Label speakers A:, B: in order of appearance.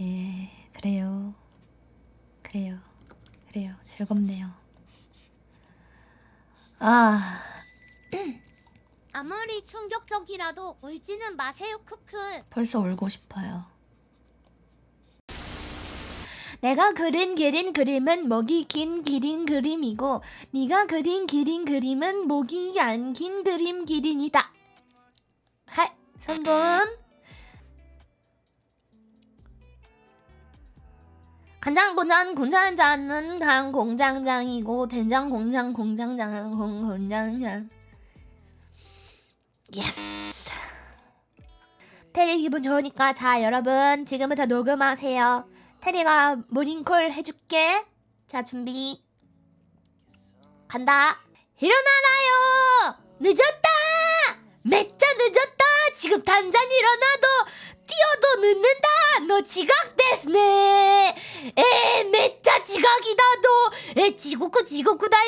A: 예, 그래요. 그래요. 그래요. 즐겁네요. 아,
B: 아무리 충격적이라도 울지는 마세요 크크
A: 벌써 울고 싶어요. 내가 그린 기린 그림은 목이 긴 기린 그림이고 네가 그린 기린 그림은 목이 안긴 그림 기린이다. 하, 성분. 간장 고장 공장장은 간 공장장이고 된장 공장 공장장은 공 공장장. 예스. 테리 기분 좋으니까 자 여러분 지금부터 녹음하세요. 테리가 모닝콜 해줄게. 자 준비. 간다. 일어나라요. 늦었다. 맥자 늦었다. 지금 당장 일어나도 뛰어도 늦는다. 너 지각 됐네. だっえ地獄地獄だよ